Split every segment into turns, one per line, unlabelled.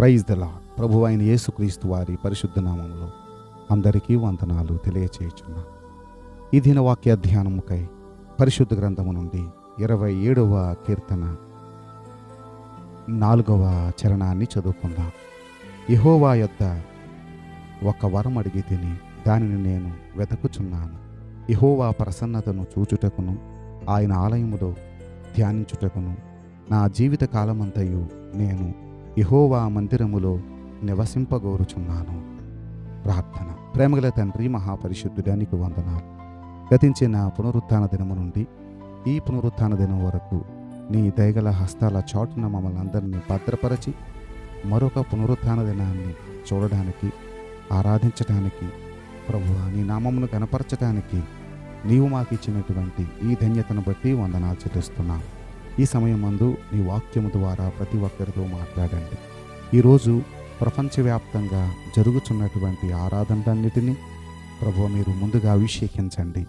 Praise the ప్రభు అయిన యేసుక్రీస్తు వారి పరిశుద్ధ నామంలో అందరికీ వందనాలు తెలియచేయుచున్నా. ఈ దిన వాక్య ధ్యానముకై పరిశుద్ధ గ్రంథము నుండి ఇరవై ఏడవ కీర్తన నాలుగవ చరణాన్ని చదువుకుందాం. ఇహోవా యొద్ద ఒక వరం అడిగి తిని దానిని నేను వెతకుచున్నాను. ఇహోవా ప్రసన్నతను చూచుటకును ఆయన ఆలయములో ధ్యానించుటకును నా జీవిత కాలమంతయు నేను యెహోవా మందిరములో నివసింపగోరుచున్నాను. ప్రార్థన. ప్రేమగల తండ్రి మహాపరిశుద్ధుడానికి వందనాలు. గతించిన పునరుత్థాన దినము నుండి ఈ పునరుత్థాన దినం వరకు నీ దయగల హస్తాల చాటున మమ్మల్ని అందరినీ భద్రపరచి మరొక పునరుత్థాన దినాన్ని చూడడానికి ఆరాధించటానికి ప్రభు నీ నామమును కనపరచడానికి నీవు మాకు ఇచ్చినటువంటి ఈ ధన్యతను బట్టి వందనాలు చెల్లిస్తున్నాం. ఈ సమయం మందు నీ వాక్యము ద్వారా ప్రతి ఒక్కరితో మాట్లాడండి. ఈరోజు ప్రపంచవ్యాప్తంగా జరుగుతున్నటువంటి ఆరాధనలన్నిటినీ ప్రభు మీరు ముందుగా అభిషేకించండి.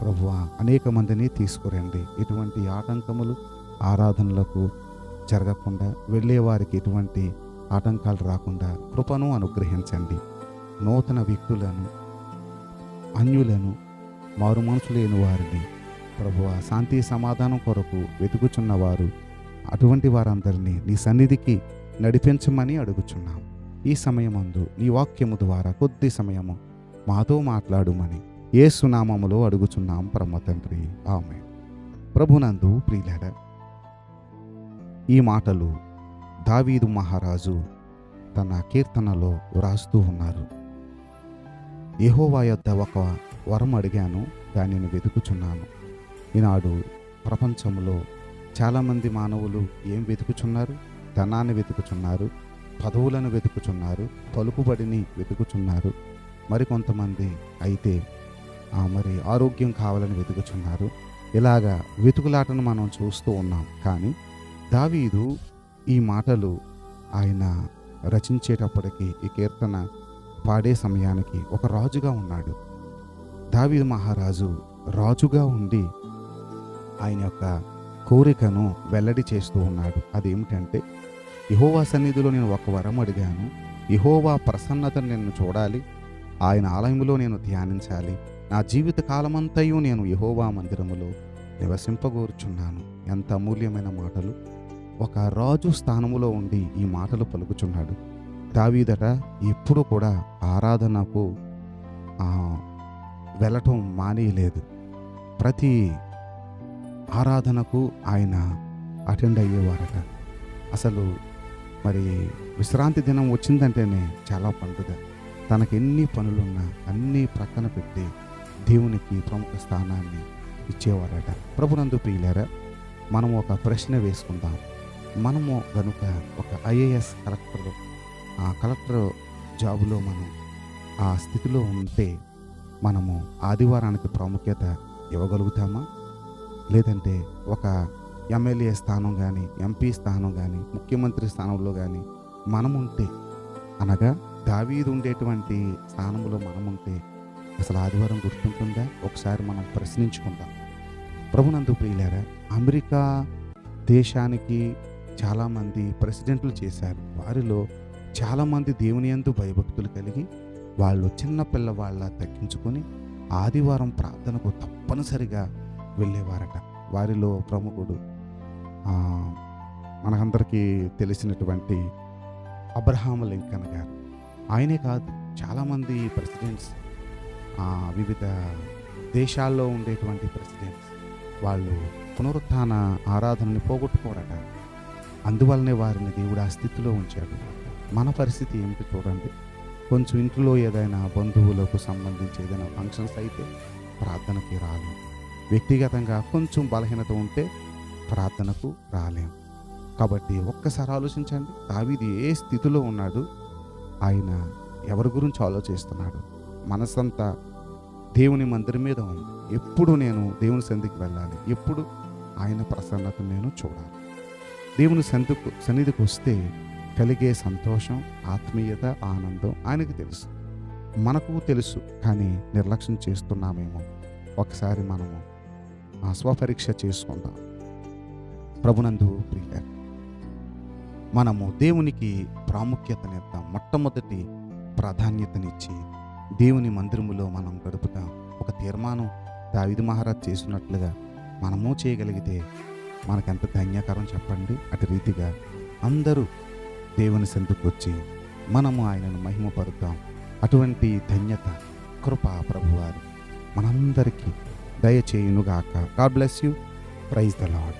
ప్రభు అనేక మందిని తీసుకురండి. ఎటువంటి ఆటంకములు ఆరాధనలకు జరగకుండా వెళ్ళేవారికి ఎటువంటి ఆటంకాలు రాకుండా కృపను అనుగ్రహించండి. నూతన వ్యక్తులను అన్యులను మారు మనసు లేని వారిని ప్రభు శాంతి సమాధానం కొరకు వెతుకుచున్నవారు అటువంటి వారందరినీ నీ సన్నిధికి నడిపించమని అడుగుచున్నాం. ఈ సమయమందు నీ వాక్యము ద్వారా కొద్ది సమయము మాతో మాట్లాడుమని ఏ సునామములో అడుగుచున్నాం పరమ తండ్రి. ఆమె ప్రభునందు ప్రియులాడ ఈ మాటలు దావీదు మహారాజు తన కీర్తనలో వ్రాస్తూ ఉన్నారు. యెహోవా యొద్ద ఒక వరం అడిగాను దానిని వెతుకుచున్నాను. ఈనాడు ప్రపంచంలో చాలామంది మానవులు ఏం వెతుకుచున్నారు? ధనాన్ని వెతుకుచున్నారు పదవులను వెతుకుచున్నారు పలుకుబడిని వెతుకుచున్నారు. మరికొంతమంది అయితే ఆ, మరి ఆరోగ్యం కావాలని వెతుకుచున్నారు. ఇలాగా వెతుకులాటను మనం చూస్తూ ఉన్నాం. కానీ దావీదు ఈ మాటలు ఆయన రచించేటప్పటికి ఈ కీర్తన పాడే సమయానికి ఒక రాజుగా ఉన్నాడు. దావీదు మహారాజు రాజుగా ఉండి ఆయన యొక్క కోరికను వెల్లడి చేస్తూ ఉన్నాడు. అదేమిటంటే ఇహోవా సన్నిధిలో నేను ఒక వరం అడిగాను. ఇహోవా ప్రసన్నతను నేను చూడాలి. ఆయన ఆలయంలో నేను ధ్యానించాలి. నా జీవిత కాలమంతయు నేను యహోవా మందిరములో నివసింపగోరుచున్నాను. ఎంత అమూల్యమైన మాటలు. ఒక రాజు స్థానములో ఉండి ఈ మాటలు పలుకుచున్నాడు. దావీదట ఎప్పుడు కూడా ఆరాధనకు వెళ్ళటం మానేయలేదు. ప్రతి ఆరాధనకు ఆయన అటెండ్ అయ్యేవారట. అసలు మరి విశ్రాంతి దినం వచ్చిందంటేనే చాలా పండుగ. తనకి ఎన్ని పనులున్నా అన్నీ ప్రక్కన పెట్టి దేవునికి ప్రముఖ స్థానాన్ని ఇచ్చేవారట. ప్రభునందు ప్రియులారా మనం ఒక ప్రశ్న వేసుకుందాం. మనము గనుక ఒక ఐఏఎస్ కలెక్టర్ ఆ కలెక్టర్ జాబులో మనం ఆ స్థితిలో ఉంటే మనము ఆదివారానికి ప్రాముఖ్యత ఇవ్వగలుగుతామా? లేదంటే ఒక ఎమ్మెల్యే స్థానం కానీ ఎంపీ స్థానం కానీ ముఖ్యమంత్రి స్థానంలో కానీ మనముంటే ఉంటే అనగా దావీదు ఉండేటువంటి స్థానంలో మనముంటే అసలు ఆదివారం గుర్తుంటుందా? ఒకసారి మనం ప్రశ్నించుకుందాం. ప్రభునందు ప్రియులారా అమెరికా దేశానికి చాలామంది ప్రెసిడెంట్లు చేశారు. వారిలో చాలామంది దేవుని ఎందు భయభక్తులు కలిగి వాళ్ళు చిన్న పిల్లవాళ్ళ తగ్గించుకొని ఆదివారం ప్రార్థనకు తప్పనిసరిగా వెళ్ళేవారట. వారిలో ప్రముఖుడు మనకందరికీ తెలిసినటువంటి అబ్రహాం లింకన్ గారు. ఆయనే కాదు చాలామంది ప్రెసిడెంట్స్ వివిధ దేశాల్లో ఉండేటువంటి ప్రెసిడెంట్స్ వాళ్ళు పునరుత్థాన ఆరాధనని పోగొట్టుకోరట. అందువల్లనే వారిని దేవుడు ఆ స్థితిలో ఉంచాడు. మన పరిస్థితి ఏమిటి చూడండి. కొంచెం ఇంట్లో ఏదైనా బంధువులకు సంబంధించి ఏదైనా ఫంక్షన్స్ అయితే ప్రార్థనకి రాలేదు. వ్యక్తిగతంగా కొంచెం బలహీనత ఉంటే ప్రార్థనకు రాలేం. కాబట్టి ఒక్కసారి ఆలోచించండి. దావీది ఏ స్థితిలో ఉన్నాడు? ఆయన ఎవరి గురించి ఆలోచిస్తున్నాడు? మనసంతా దేవుని మందిరం మీద ఉంది. ఎప్పుడు నేను దేవుని సంధికి వెళ్ళాలి? ఎప్పుడు? ఆయన ప్రసన్నత నేను చూడాలి. దేవుని సంధికు సన్నిధికి వస్తే కలిగే సంతోషం ఆత్మీయత ఆనందం ఆయనకి తెలుసు. మనకు తెలుసు కానీ నిర్లక్ష్యం చేస్తున్నామేమో. ఒకసారి మనము ఆ స్వపరీక్ష చేసుకుందాం. ప్రభునందు ప్రియ మనము దేవునికి ప్రాముఖ్యతనిద్దాం. మొట్టమొదటి ప్రాధాన్యతనిచ్చి దేవుని మందిరములో మనం గడుపుతాం ఒక తీర్మానం దావిది మహారాజ్ చేసినట్లుగా మనము చేయగలిగితే మనకెంత ధన్యకరం చెప్పండి. అటు రీతిగా అందరూ దేవుని సందుకు వచ్చి మనము ఆయనను మహిమపరుద్దాం. అటువంటి ధన్యత కృప ప్రభువారు మనందరికీ దయచేయునుగాక. God bless you praise the Lord